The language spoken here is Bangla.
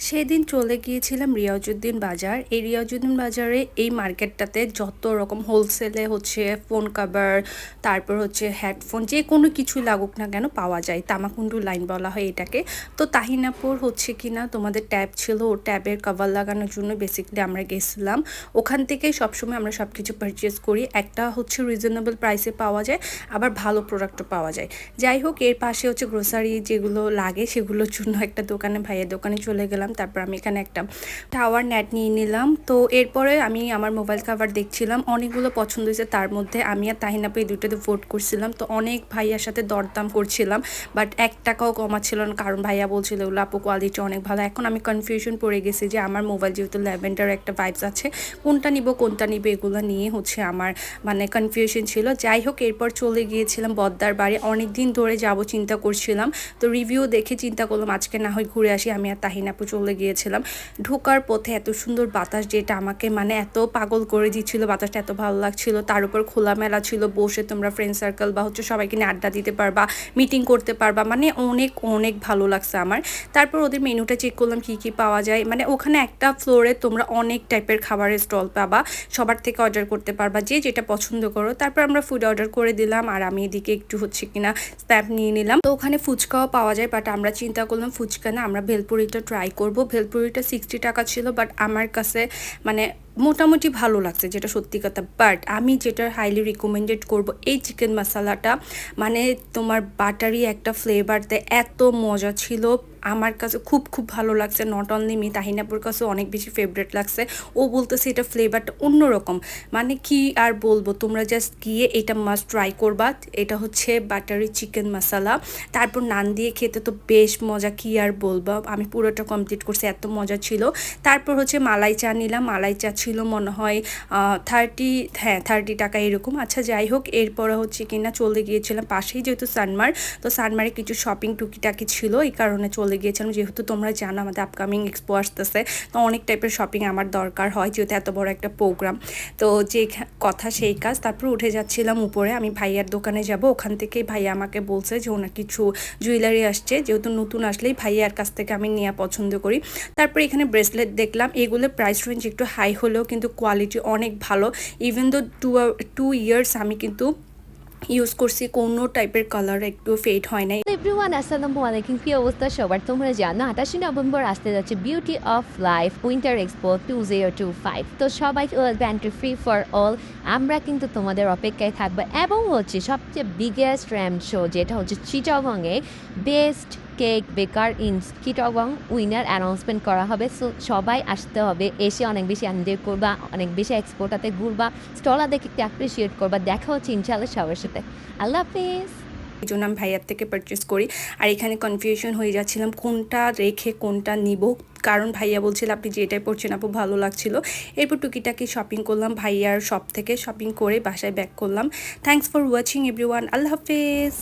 সেদিন চলে গিয়েছিলাম রিয়াজুদ্দিন বাজার। এই রিয়াজুদ্দিন বাজারে এই মার্কেটটাতে যত রকম হোলসেলে হচ্ছে ফোন কাভার তারপর হচ্ছে হেডফোন যে কোনো কিছু লাগুক না কেন পাওয়া যায়। তামাকুন্ডু লাইন বলা হয় এটাকে। তো তাহিনাপুর হচ্ছে কি না তোমাদের ট্যাব ছিল ও ট্যাবের কভার লাগানোর জন্য বেসিকলি আমরা গেছিলাম। ওখান থেকে সবসময় আমরা সব কিছু পারচেস করি। একটা হচ্ছে রিজনেবল প্রাইসে পাওয়া যায়, আবার ভালো প্রোডাক্টও পাওয়া যায়। যাই হোক, এর পাশে হচ্ছে গ্রোসারি যেগুলো লাগে সেগুলোর জন্য একটা দোকানে, ভাইয়ের দোকানে চলে গেলাম। তারপর আমি এখানে একটা টাওয়ার নেট নিয়ে নিলাম। তো এরপরে আমি আমার মোবাইল কাভার দেখছিলাম, অনেকগুলো পছন্দ হয়েছে, তার মধ্যে আমি আর তাহিনাপু এই দুটোতে ভোট করছিলাম। তো অনেক ভাইয়ার সাথে দরদাম করছিলাম বাট এক টাকাও কমা ছিল না, কারণ ভাইয়া বলছিল ওগুলো আপু কোয়ালিটি অনেক ভালো। এখন আমি কনফিউশন পড়ে গেছি যে আমার মোবাইল যেহেতু ল্যাভেন্ডার একটা ভাইবস আছে, কোনটা নিব কোনটা নিব, এগুলো নিয়ে হচ্ছে আমার মানে কনফিউশন ছিল। যাই হোক, এরপর চলে গিয়েছিলাম বদ্দার বাড়ি। অনেক দিন ধরে যাব, চিন্তা করছিলাম। তো রিভিউ দেখে চিন্তা করলাম, আজকে না হয় ঘুরে আসি, আমি আর তাহিনাপু চলে গিয়েছিলাম। ঢোকার পথে এত সুন্দর বাতাস যেটা আমাকে মানে এত পাগল করে দিচ্ছিল, বাতাসটা এত ভালো লাগছিল। তার উপর খোলামেলা ছিল, বসে তোমরা ফ্রেন্ড সার্কেল বা হচ্ছে সবাইকে নিয়ে আড্ডা দিতে পারবা মিটিং করতে পারবা মানে অনেক অনেক ভালো লাগছে আমার। তারপর ওদের মেনুটা চেক করলাম, কি কি পাওয়া যায়। মানে ওখানে একটা ফ্লোরে তোমরা অনেক টাইপের খাবারের স্টল পাবা, সবার থেকে অর্ডার করতে পারবা, যে যেটা পছন্দ করো। তারপর আমরা ফুড অর্ডার করে দিলাম, আর আমি এদিকে একটু হচ্ছে কিনা স্প্যাপ নিয়ে নিলাম। তো ওখানে ফুচকাও পাওয়া যায় বাট আমরা চিন্তা করলাম ফুচকা না, আমরা ভেলপুরিটা ট্রাই করব। ভেলপুরিটা সিক্সটি টাকা ছিল বাট আমার কাছে মানে মোটামুটি ভালো লাগছে যেটা সত্যি কথা। বাট আমি যেটা হাইলি রিকমেন্ডেড করব এই চিকেন মশালাটা মানে তোমার বাটারি একটা ফ্লেভার দেয় এত মজা ছিল। আমার কাছে খুব খুব ভালো লাগছে। নট অনলি মি তাহিনাপুর কাছে অনেক বেশি ফেভারেট লাগছে। ও বলতেছে এটা ফ্লেভারটা অন্যরকম। মানে কি আর বলব, তোমরা জাস্ট গিয়ে এটা মাস্ট ট্রাই করবা। এটা হচ্ছে বাটারি চিকেন মশালা তারপর নান দিয়ে খেতে তো বেশ মজা, কি আর বলব? আমি পুরোটা কমপ্লিট করছি, এত মজা ছিল। তারপর হচ্ছে মালাই চা নিলাম। মালাই চা ছিল মনে হয় থার্টি হ্যাঁ থার্টি টাকা এরকম। আচ্ছা যাই হোক, এরপরে হচ্ছে কিনা চলে গিয়েছিলাম পাশেই যেহেতু সানমার, তো সানমারে কিছু শপিং টুকিটাকি ছিল, এই কারণে চলে গিয়েছিলাম। যেহেতু তোমরা জানো, আমাদের আপকামিং এক্সপো আসতেছে, তো অনেক টাইপের শপিং আমার দরকার হয়, যেহেতু এত বড় একটা প্রোগ্রাম তো যে কথা সেই কাজ, তারপর উঠে যাচ্ছিলাম উপরে, আমি ভাইয়ার দোকানে যাব, ওখান থেকেই ভাইয়া আমাকে বলছে যে, ওনার কিছু জুয়েলারি আসছে, যেহেতু নতুন আসলেই ভাইয়ার কাছ থেকে আমি নেওয়া পছন্দ করি। তারপর এখানে ব্রেসলেট দেখলাম, এগুলো প্রাইস রেঞ্জ একটু হাই হলেও কিন্তু কোয়ালিটি অনেক ভালো। Even though two two years আমি কিন্তু ইউজ করছি, কোনো টাইপের কালার একটু ফেড হয় নাই। এভরিওয়ান আসসালামু আলাইকুম কি অবস্থা সবার? তোমরা জানো, আঠাশে নভেম্বর আসতে যাচ্ছে beauty of life winter expo two zero two five তো সবাই ব্যান্ডটি ফ্রি ফর অল। আমরা কিন্তু তোমাদের অপেক্ষায় থাকব। এবং হচ্ছে সবচেয়ে বিগেস্ট র্যাম শো যেটা হচ্ছে চিটাগংয়ে best cake, baker in Chittagong winner announcement করা হবে। সো, সবাই আসতে হবে, এসে অনেক বেশি এনজয় করবা, অনেক বেশি এক্সপোর্টাতে ঘুরবা, স্টলা দেখে একটু অ্যাপ্রিসিয়েট করবা, দেখা হচ্ছে ইনশাল্লাহ সবার সাথে। আল্লাহ হাফিজ। এই জন্য আমি ভাইয়ার থেকে পারচেস করি। আর এখানে কনফিউশন হয়ে যাচ্ছিলাম, কোনটা রেখে কোনটা নিব? কারণ ভাইয়া বলছিল, আপনি যেটাই পড়ছেন আপু, ভালো লাগছিল। এরপর টুকিটাকি শপিং করলাম, ভাইয়ার শপ থেকে শপিং করে বাসায় ব্যাক করলাম। থ্যাংকস ফর ওয়াচিং এভরিওয়ান আল্লাহ হাফেজ।